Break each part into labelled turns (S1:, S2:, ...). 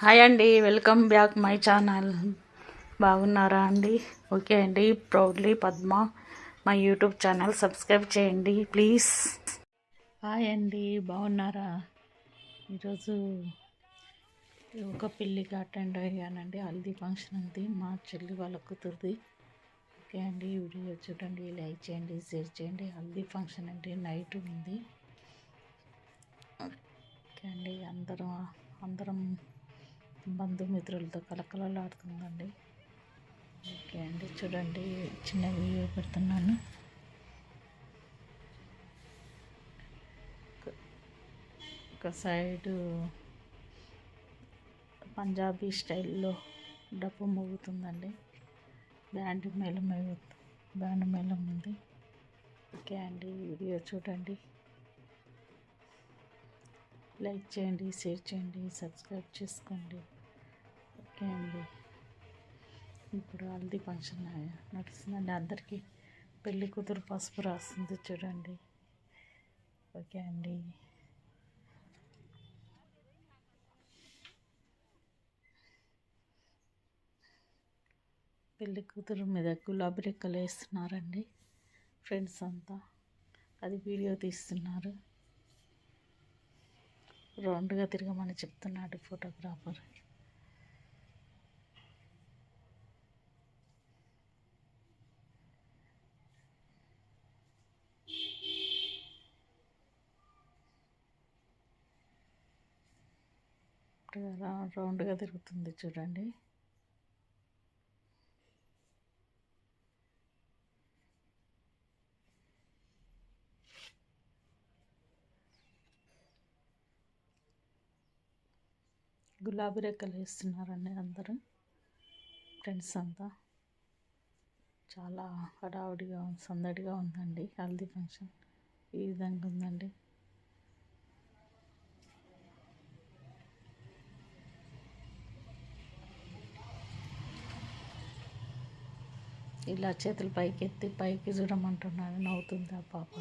S1: Hi అండి welcome back my channel. బాగున్నారా అండి? ఓకే అండి ప్రౌడ్లీ పద్మ మా యూట్యూబ్ ఛానల్ సబ్స్క్రైబ్ చేయండి ప్లీజ్. హాయ్ అండి బాగున్నారా? ఈరోజు ఒక పెళ్ళికి అటెండ్ అయ్యానండి హల్దీ ఫంక్షన్ ఉంది మా చెల్లి వాళ్ళ కూతురుది. ఓకే అండి వీడియో చూడండి లైక్ చేయండి షేర్ చేయండి హల్దీ ఫంక్షన్ అండి నైట్ ఉంది. ఓకే అండి అందరం అందరం బంధుమిత్రులతో కలకలలాడుతుందండి. ఓకే అండి చూడండి చిన్న వీడియో పెడుతున్నాను. ఒక- సైడు పంజాబీ స్టైల్లో డప్పు మోగుతుందండి. బ్యాండ్ మేళం బ్యాండ్ మేళం ఉంది. ఓకే అండి వీడియో చూడండి. లైక్ చేయండి షేర్ చేయండి సబ్స్క్రైబ్ చేసుకోండి. ఓకే అండి. ఇప్పుడు హల్దీ ఫంక్షన్ నడుస్తుందండి అందరికీ. పెళ్ళి కూతురు పసుపు రాస్తుంది చూడండి. ఓకే అండి. పెళ్ళి కూతురు మీద గులాబీ రెక్కలు వేస్తున్నారండి ఫ్రెండ్స్ అంతా. అది వీడియో తీస్తున్నారు. రౌండ్గా తిరగమని చెప్తున్నాడు ఫోటోగ్రాఫర్. ఇప్పుడు రౌ- రౌండ్గా తిరుగుతుంది చూడండి. గులాబీ రెక్కలు వేస్తున్నారండి అందరూ. ఫ్రెండ్స్ అంతా. చాలా హడావుడిగా సందడిగా ఉందండి హల్దీ ఫంక్షన్. ఈ విధంగా ఉందండి. ఇలా చేతులు పైకి ఎత్తి పైకి చూడమంటున్నాను నవ్వుతుంది ఆ పాప.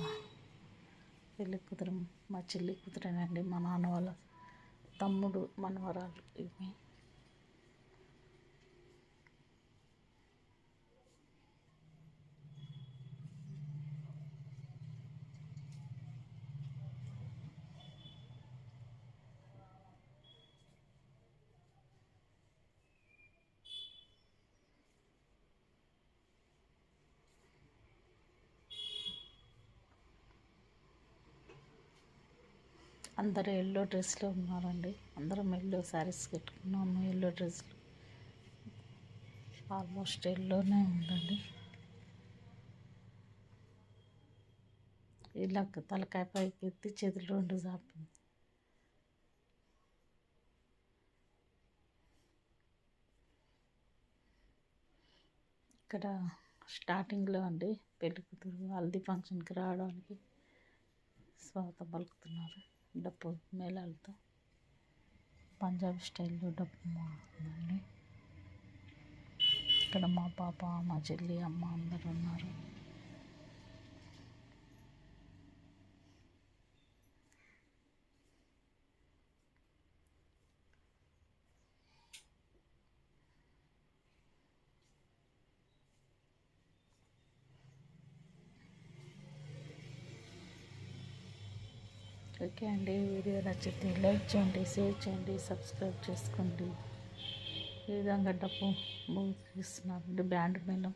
S1: పెళ్ళి కూతురు మా చెల్లి కూతురేనండి మా నాన్న వాళ్ళ తమ్ముడు మనవరాలు ఇవి. అందరూ ఎల్లో డ్రెస్లో ఉన్నారండి. అందరం ఎల్లో శారీస్ కట్టుకున్నాము ఎల్లో డ్రెస్లు ఆల్మోస్ట్ ఎల్లోనే ఉందండి. ఇలా తలకాయ పైకి ఎత్తి చేతులు రెండు చాపింది ఇక్కడ స్టార్టింగ్లో అండి పెళ్ళి కూతురు హల్దీ ఫంక్షన్కి రావడానికి స్వాగతం పలుకుతున్నారు. డప్పు మేళాలతో పంజాబీ స్టైల్లో డప్పు మోగుతుందండి ఇక్కడ మా పాప మా చెల్లి అమ్మ అందరు ఉన్నారు. ఓకే అండి వీడియో నచ్చితే లైక్ చేయండి షేర్ చేయండి సబ్స్క్రైబ్ చేసుకోండి. ఈ విధంగా డబ్బు మూగిస్తున్నారండి బ్యాండ్ మేళం.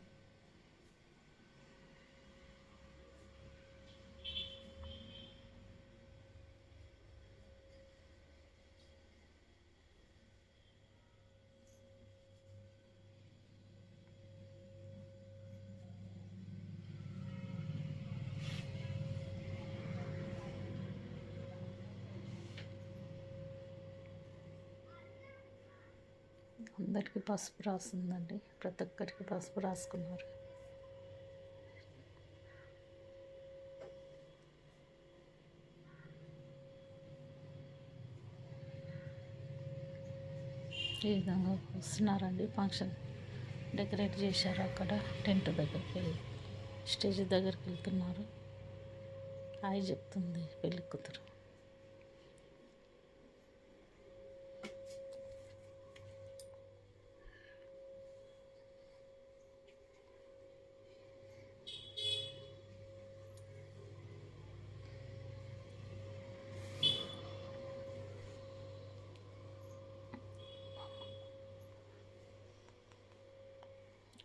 S1: అందరికీ పసుపు రాసిందండి. ప్రతి ఒక్కరికి పసుపు రాసుకున్నారు. ఈ విధంగా వస్తున్నారండి. ఫంక్షన్ డెకరేట్ చేశారు అక్కడ. టెంట్ దగ్గరికి వెళ్ళి స్టేజ్ దగ్గరికి వెళ్తున్నారు. హాయ్ చెప్తుంది పెళ్ళి కూతురు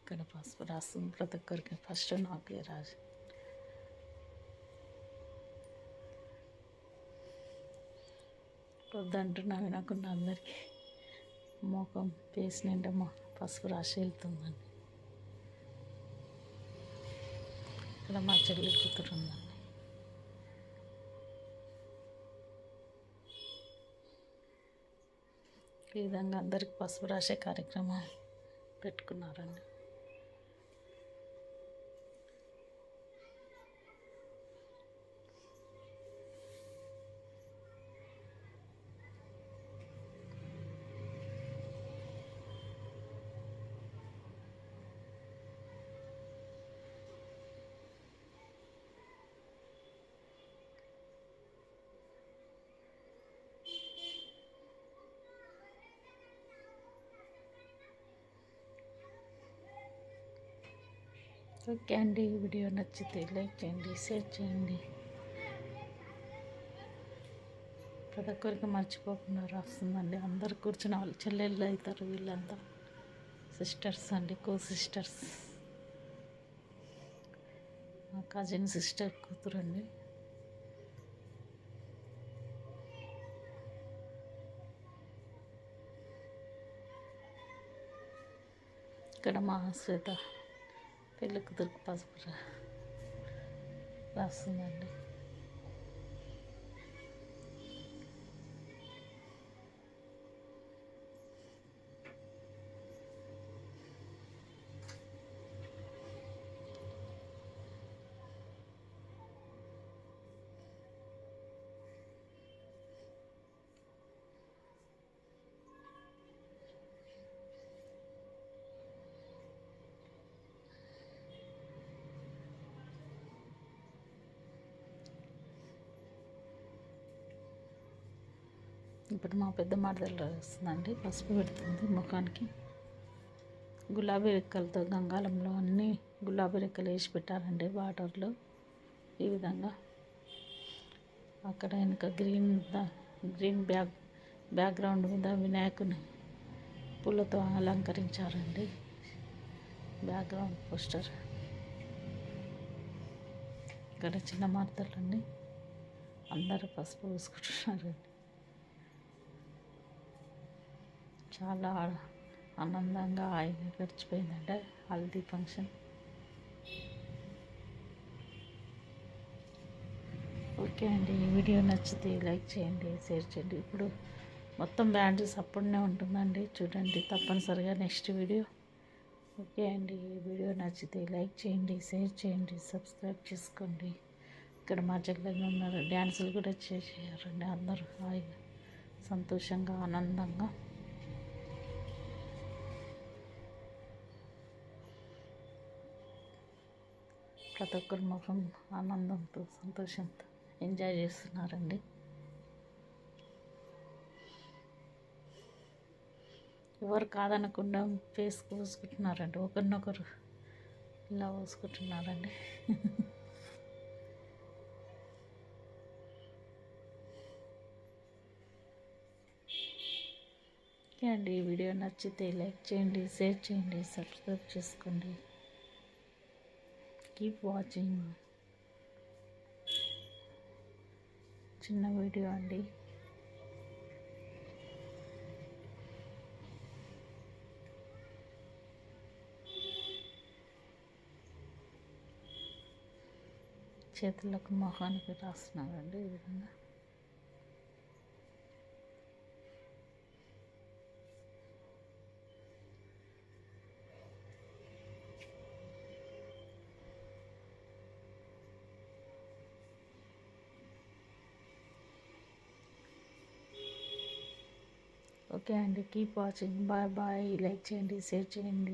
S1: ఇక్కడ పసుపు రాస్తుంది ప్రతి ఒక్కరికి ఫస్ట్ నాకే రాజు వద్దంటున్నా వినకుండా అందరికీ మొఖం ఫేస్ నిండా మా పసుపు రాసి వెళ్తుందండి ఇక్కడ మా చెల్లి కూతురు ఉందండి ఈ విధంగా అందరికి పసుపు రాసే కార్యక్రమం పెట్టుకున్నారండి ఓకే అండి ఈ వీడియో నచ్చితే లైక్ చేయండి షేర్ చేయండి. ప్రతి ఒక్కరికి మర్చిపోకుండా రాస్తుందండి. అందరు కూర్చున్న వాళ్ళు చెల్లెళ్ళు అవుతారు వీళ్ళంతా. సిస్టర్స్ అండి కో సిస్టర్స్ మా కజిన్ సిస్టర్ కూతురు అండి ఇక్కడ మా శ్వేత. పెళ్ళి కుదురుకు పసుపు రాస్తుందండి. ఇప్పుడు మా పెద్ద మరదలు వస్తుందండి. పసుపు పెడుతుంది ముఖానికి. గులాబీ రెక్కలతో గంగాలంలో అన్ని గులాబీ రెక్కలు వేసి పెట్టారండి వాటర్లో. ఈ విధంగా అక్కడ వెనుక గ్రీన్ గ్రీన్ బ్యాక్ బ్యాక్గ్రౌండ్ మీద వినాయకుని పూలతో అలంకరించారండి. Background poster. ఇక్కడ చిన్న మార్తలండి అందరూ పసుపు పూసుకుంటున్నారండి. చాలా ఆనందంగా హాయిగా గడిచిపోయిందంటే హల్దీ ఫంక్షన్. ఓకే అండి ఈ వీడియో నచ్చితే లైక్ చేయండి షేర్ చేయండి. ఇప్పుడు మొత్తం బ్యాండ్స్ అప్పుడునే ఉంటుందండి. చూడండి తప్పనిసరిగా నెక్స్ట్ వీడియో. ఓకే అండి ఈ వీడియో నచ్చితే లైక్ చేయండి షేర్ చేయండి సబ్స్క్రైబ్ చేసుకోండి. ఇక్కడ మా చెల్లెలు ఉన్నారు డ్యాన్సులు కూడా చేసేయారండి అందరూ. హాయిగా సంతోషంగా ఆనందంగా. ప్రతి ఒక్కరు ముఖం ఆనందంతో సంతోషంతో ఎంజాయ్ చేస్తున్నారండి. ఎవరు కాదనకుండా ఫేస్ పూసుకుంటున్నారండి ఒకరినొకరు ఇలా పూసుకుంటున్నారండి ఓకే అండి. ఈ వీడియో నచ్చితే లైక్ చేయండి షేర్ చేయండి సబ్స్క్రైబ్ చేసుకోండి. కీప్ వాచింగ్ చిన్న వీడియో అండి. చేతులకు మొహానికి రాస్తున్నారండి ఈ విధంగా. ఓకే అండి keep watching bye bye like చేయండి షేర్ చేయండి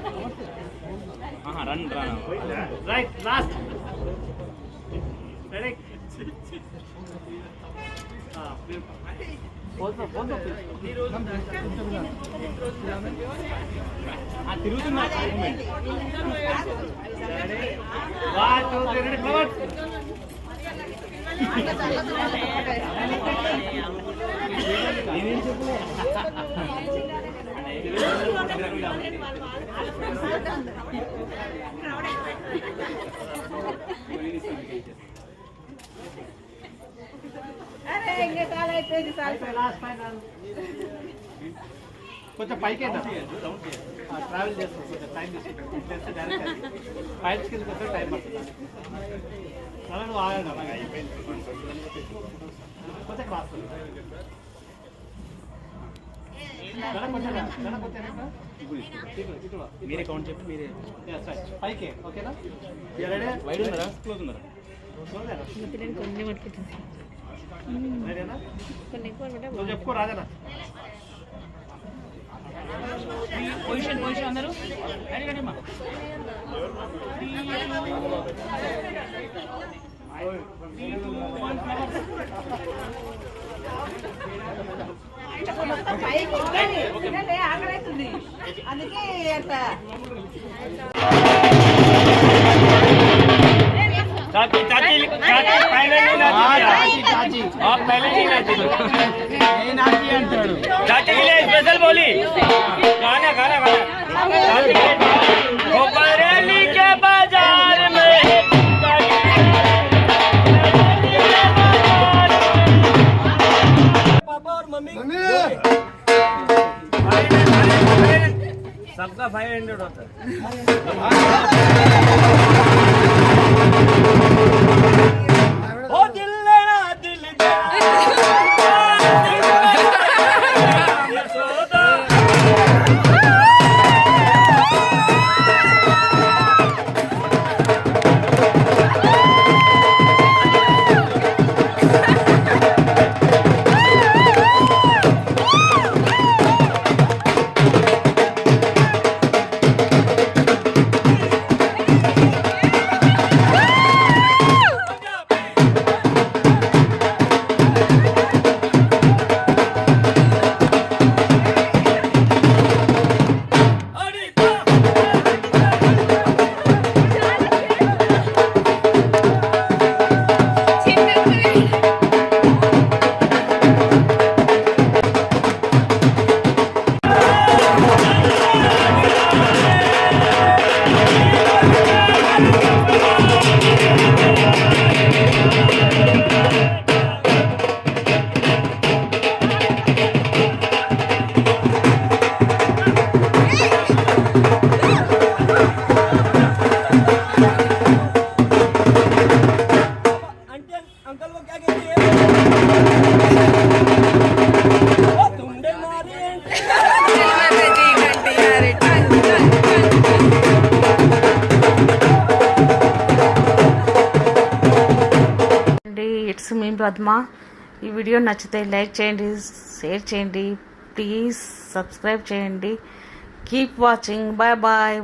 S2: run run
S3: right last ready తిరుగుతున్నా. One two three ready flowers last final కొంచెం పైకి ట్రావెల్ చేస్తాం కొంచెం టైం తీసుకుంటాం. డైరెక్ట్ పైకి కిందకి వస్తే టైం పడుతుంది. అలా నువ్వు ఆగండి అలాగే అయిపోయింది. కొంచెం క్లాస్
S2: మీరే కౌంట్ చెప్పి మీరే.
S3: పైకి ఓకేనా రెడీ
S2: వైడ్ ఉన్నారా? క్లోజ్ ఉన్నారా?
S3: చెప్పుకో రాజనా
S2: పొజిషన్ పొజిషన్ అందరూ. రెడీ అమ్మా
S4: అందుకే అట్లా
S2: चाची चाची चाची पहले नहीं नाची आप पहले नहीं नाची चाची के लिए स्पेशल बोली गाना गाना गाना चाची के लिए सबका फाइव हंड्रेड होता है
S1: ఆత్మ ఈ వీడియో నచ్చితే లైక్ చేయండి షేర్ చేయండి. ప్లీజ్ సబ్స్క్రైబ్ చేయండి. Keep watching. Bye bye.